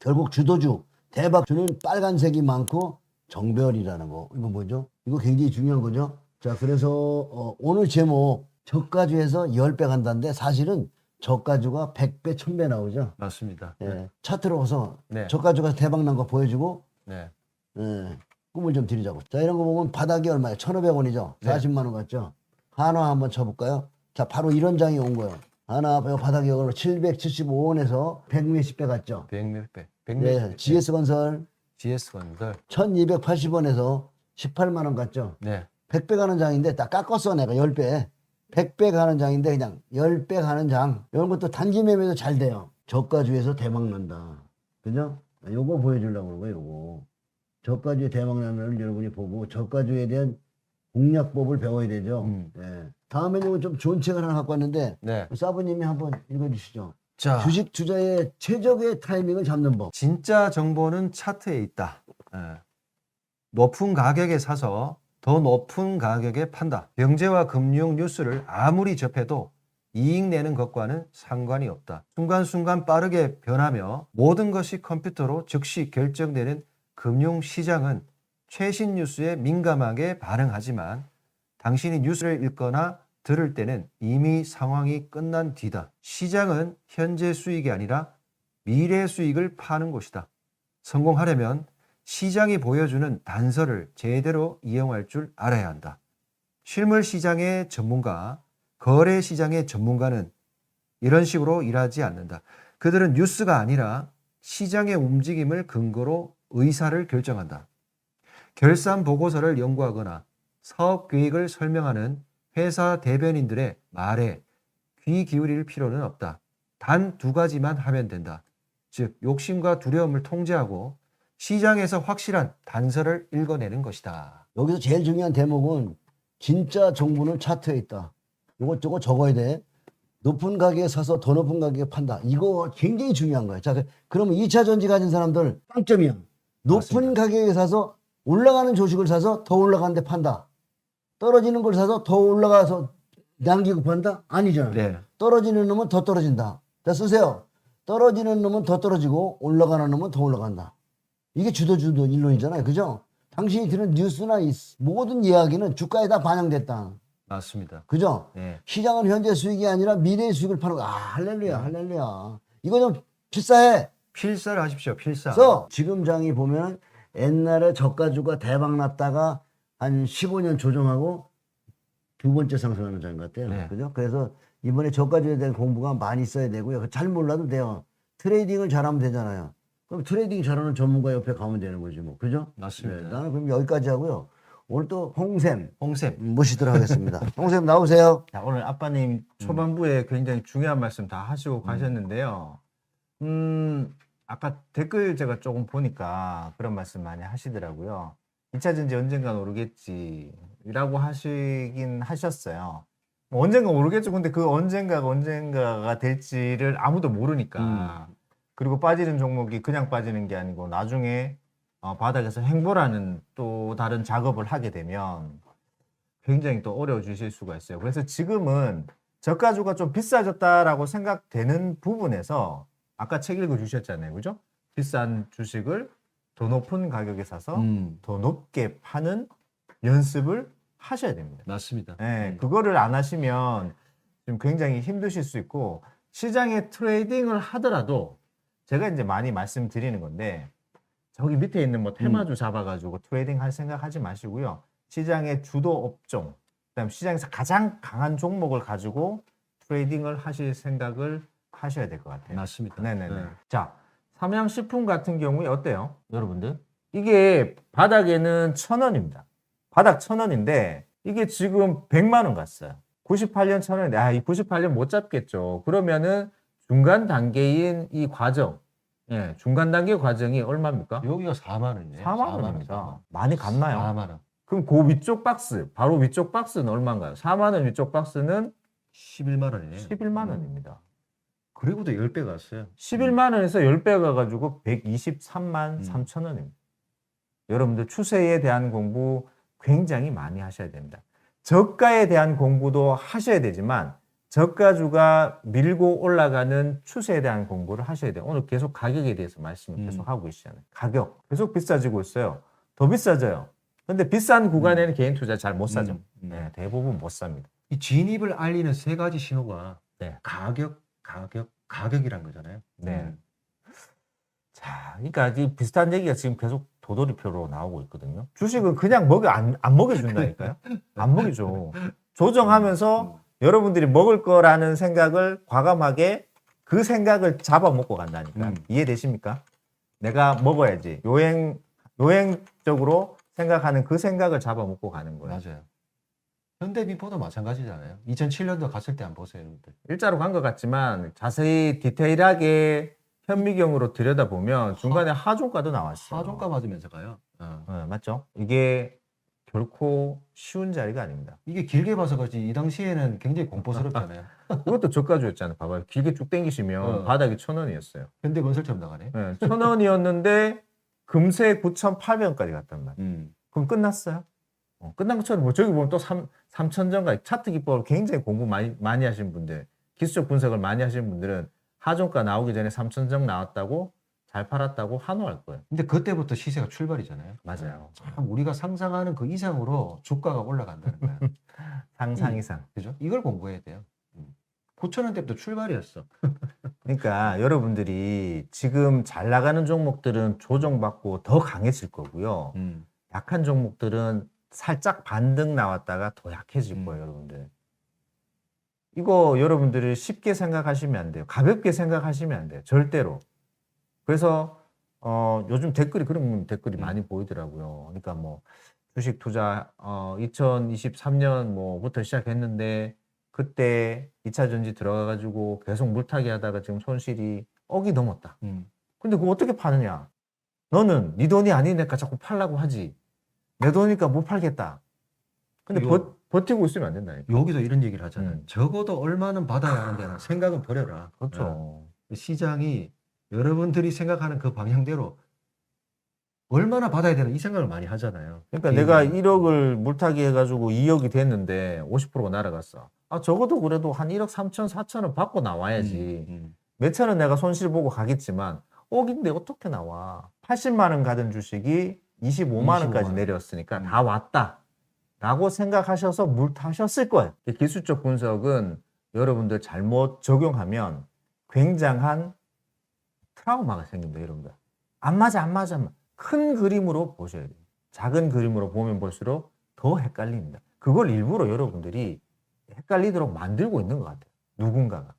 결국 주도주 대박주는 빨간색이 많고 정별이라는 거 이거 뭐죠? 이거 굉장히 중요한 거죠. 자 그래서 어, 오늘 제목 저가주에서 10배 간다는데 사실은 저가주가 100배 1000배 나오죠. 맞습니다. 예. 차트로 와서 네. 저가주가 대박 난 거 보여주고 네. 예, 꿈을 좀 드리자고. 자, 이런 거 보면 바닥이 얼마예요? 1,500원이죠? 네. 40만 원 같죠? 한화 한번 쳐볼까요? 자, 바로 이런 장이 온 거예요. 하나, 요 바닥이 오늘 775원에서 100 몇십 배 갔죠? 백몇 배. 백 네. GS건설 GS 건설. 1280원에서 18만 원 갔죠? 네. 100배 가는 장인데 딱 깎았어, 내가 10배. 100배 가는 장인데 그냥 10배 가는 장. 이런 것도 단기 매매도 잘 돼요. 저가주에서 대박 난다. 그죠? 요거 보여주려고 그러고, 요거. 저가주에 대박 나는 걸 여러분이 보고, 저가주에 대한 공략법을 배워야 되죠. 음. 네. 다음에는 좀 좋은 책을 하나 갖고 왔는데, 네. 사부님이 한번 읽어주시죠. 자, 주식 투자의 최적의 타이밍을 잡는 법. 진짜 정보는 차트에 있다. 예. 높은 가격에 사서 더 높은 가격에 판다. 경제와 금융 뉴스를 아무리 접해도 이익 내는 것과는 상관이 없다. 순간순간 빠르게 변하며 모든 것이 컴퓨터로 즉시 결정되는 금융 시장은 최신 뉴스에 민감하게 반응하지만 당신이 뉴스를 읽거나 들을 때는 이미 상황이 끝난 뒤다. 시장은 현재 수익이 아니라 미래 수익을 파는 곳이다. 성공하려면 시장이 보여주는 단서를 제대로 이용할 줄 알아야 한다. 실물 시장의 전문가, 거래 시장의 전문가는 이런 식으로 일하지 않는다. 그들은 뉴스가 아니라 시장의 움직임을 근거로 의사를 결정한다. 결산 보고서를 연구하거나 사업 계획을 설명하는 회사 대변인들의 말에 귀 기울일 필요는 없다. 단 두 가지만 하면 된다. 즉, 욕심과 두려움을 통제하고 시장에서 확실한 단서를 읽어내는 것이다. 여기서 제일 중요한 대목은 진짜 정보는 차트에 있다. 이것 저것 적어야 돼. 높은 가격에 사서 더 높은 가격에 판다. 이거 굉장히 중요한 거예요. 자, 그- 그러면 2차 전지 가진 사람들 빵점이야. 높은 맞습니다. 가격에 사서 올라가는 주식을 사서 더 올라가는데 판다. 떨어지는 걸 사서 더 올라가서 남기고 판다? 아니잖아요. 네. 떨어지는 놈은 더 떨어진다. 자, 쓰세요. 떨어지는 놈은 더 떨어지고 올라가는 놈은 더 올라간다. 이게 주도주도 일론이잖아요. 그죠? 당신이 들은 뉴스나 이 모든 이야기는 주가에 다 반영됐다. 맞습니다. 그죠? 네. 시장은 현재 수익이 아니라 미래의 수익을 파는 거. 아, 할렐루야, 할렐루야. 이거 좀 필사해. 필사를 하십시오. 필사. 그래서 지금 장이 보면 옛날에 저가주가 대박 났다가 한 15년 조정하고 두 번째 상승하는 장인 것 같아요. 네. 그죠? 그래서 이번에 저가주에 대한 공부가 많이 있어야 되고요. 잘 몰라도 돼요. 트레이딩을 잘하면 되잖아요. 그럼 트레이딩 잘하는 전문가 옆에 가면 되는 거지 뭐. 그죠? 맞습니다. 네, 나는 그럼 여기까지 하고요. 오늘 또 홍샘 홍샘. 모시도록 하겠습니다. 홍샘 나오세요. 자, 오늘 아빠님 초반부에 굉장히 중요한 말씀 다 하시고 가셨는데요. 음, 아까 댓글 제가 조금 보니까 그런 말씀 많이 하시더라고요. 2차 전지 언젠간 오르겠지라고 하시긴 하셨어요. 뭐 언젠가 오르겠죠. 근데 그 언젠가가 언젠가가 될지를 아무도 모르니까. 그리고 빠지는 종목이 그냥 빠지는 게 아니고 나중에 어, 바닥에서 횡보라는 또 다른 작업을 하게 되면 굉장히 또 어려워지실 수가 있어요. 그래서 지금은 저가주가 좀 비싸졌다라고 생각되는 부분에서 아까 책 읽어 주셨잖아요. 그죠? 비싼 주식을 더 높은 가격에 사서 음, 더 높게 파는 연습을 하셔야 됩니다. 맞습니다. 네, 그거를 안 하시면 좀 굉장히 힘드실 수 있고 시장에 트레이딩을 하더라도 제가 이제 많이 말씀드리는 건데 저기 밑에 있는 뭐 테마주 잡아가지고 트레이딩 할 생각 하지 마시고요. 시장의 주도 업종, 그다음 시장에서 가장 강한 종목을 가지고 트레이딩을 하실 생각을 하셔야 될 것 같아요. 맞습니다. 네네네. 네. 자, 삼양식품 같은 경우에 어때요? 여러분들? 이게 바닥에는 천 원입니다. 바닥 천 원인데 이게 지금 100만 원 갔어요. 98년 천 원인데 아, 이 98년 못 잡겠죠. 그러면은 중간 단계인 이 과정, 예, 중간 단계 과정이 얼마입니까? 여기가 4만 원이네요. 4만 원입니다. 많이 갔나요? 4만 원. 그럼 그 위쪽 박스, 바로 위쪽 박스는 얼마인가요? 4만 원 위쪽 박스는 11만 원이네요. 11만 원입니다. 그리고도 10배 갔어요. 11만 원에서 10배 가가지고 123만 음. 3천 원입니다. 여러분들 추세에 대한 공부 굉장히 많이 하셔야 됩니다. 저가에 대한 공부도 하셔야 되지만 저가주가 밀고 올라가는 추세에 대한 공부를 하셔야 돼요. 오늘 계속 가격에 대해서 말씀을 음. 계속 하고 계시잖아요. 가격 계속 비싸지고 있어요. 더 비싸져요. 근데 비싼 구간에는 개인 투자 잘 못 사죠. 음, 음. 네, 대부분 못 삽니다. 이 진입을 알리는 세 가지 신호가 네. 가격, 가격, 가격이란 거잖아요. 네. 음. 자, 그러니까 이 비슷한 얘기가 지금 계속 도돌이표로 나오고 있거든요. 주식은 그냥 먹여 안, 안 먹여준다니까요. 안 먹여줘. 조정하면서 여러분들이 먹을 거라는 생각을 과감하게 그 생각을 잡아먹고 간다니까. 음. 이해되십니까? 내가 먹어야지. 요행 요행적으로 생각하는 그 생각을 잡아먹고 가는 거예요. 맞아요. 현대미포도 마찬가지잖아요. 2007년도 갔을 때 한번 보세요, 여러분들. 일자로 간 것 같지만 자세히 디테일하게 현미경으로 들여다보면 중간에 하종가도 나왔어요. 하종가 맞으면서 가요. 어. 네, 맞죠? 이게 결코 쉬운 자리가 아닙니다. 이게 길게 봐서 그렇지 이 당시에는 굉장히 공포스럽잖아요. 그것도 저가주였잖아요. 봐봐요. 길게 쭉 당기시면 어. 바닥이 천 원이었어요. 현대건설처럼 나가네. 네, 천 원이었는데 금세 9,800원까지 갔단 말이에요. 음. 그럼 끝났어요? 어, 끝난 것처럼 뭐 저기 보면 또 3, 3천전가 차트 기법을 굉장히 공부 많이, 많이 하신 분들, 기술적 분석을 많이 하신 분들은 하종가 나오기 전에 3천전 나왔다고 잘 팔았다고 환호할 거예요. 근데 그때부터 시세가 출발이잖아요. 맞아요. 참 우리가 상상하는 그 이상으로 주가가 올라간다는 거야. 상상 음. 이상. 그죠? 이걸 공부해야 돼요. 9천 원대부터 출발이었어. 그러니까 여러분들이 지금 잘 나가는 종목들은 조정받고 더 강해질 거고요. 음. 약한 종목들은 살짝 반등 나왔다가 더 약해질 음. 거예요, 여러분들. 이거 여러분들이 쉽게 생각하시면 안 돼요. 가볍게 생각하시면 안 돼요. 절대로. 그래서 어, 요즘 댓글이 그런 댓글이 음. 많이 보이더라고요. 그러니까 뭐 주식 투자 어, 2023년 뭐부터 시작했는데 그때 2차 전지 들어가 가지고 계속 물타기 하다가 지금 손실이 억이 넘었다. 음. 근데 그거 어떻게 파느냐? 너는 네 돈이 아니니까 자꾸 팔라고 하지. 내 돈이니까 못 팔겠다. 근데 버, 버티고 있으면 안 된다니까. 여기서 이런 얘기를 하잖아요. 음. 적어도 얼마는 받아야 하는데는 생각은 버려라. 그렇죠. 어. 시장이 여러분들이 생각하는 그 방향대로 얼마나 받아야 되나 이 생각을 많이 하잖아요. 그러니까 이- 내가 1억을 물타기 해가지고 2억이 됐는데 50%가 날아갔어. 아 적어도 그래도 한 1억 3천, 4천은 받고 나와야지. 음. 몇천 원 내가 손실 보고 가겠지만 억인데 어떻게 나와? 80만 원 가던 주식이 25만 원까지 25만 원. 내렸으니까 음. 다 왔다. 라고 생각하셔서 물 타셨을 거예요. 이 기술적 분석은 여러분들 잘못 적용하면 굉장한 트라우마가 생깁니다, 여러분들. 안 맞아, 안 맞아. 안 맞아. 큰 그림으로 보셔야 돼요. 작은 그림으로 보면 볼수록 더 헷갈립니다. 그걸 일부러 여러분들이 헷갈리도록 만들고 있는 것 같아요. 누군가가.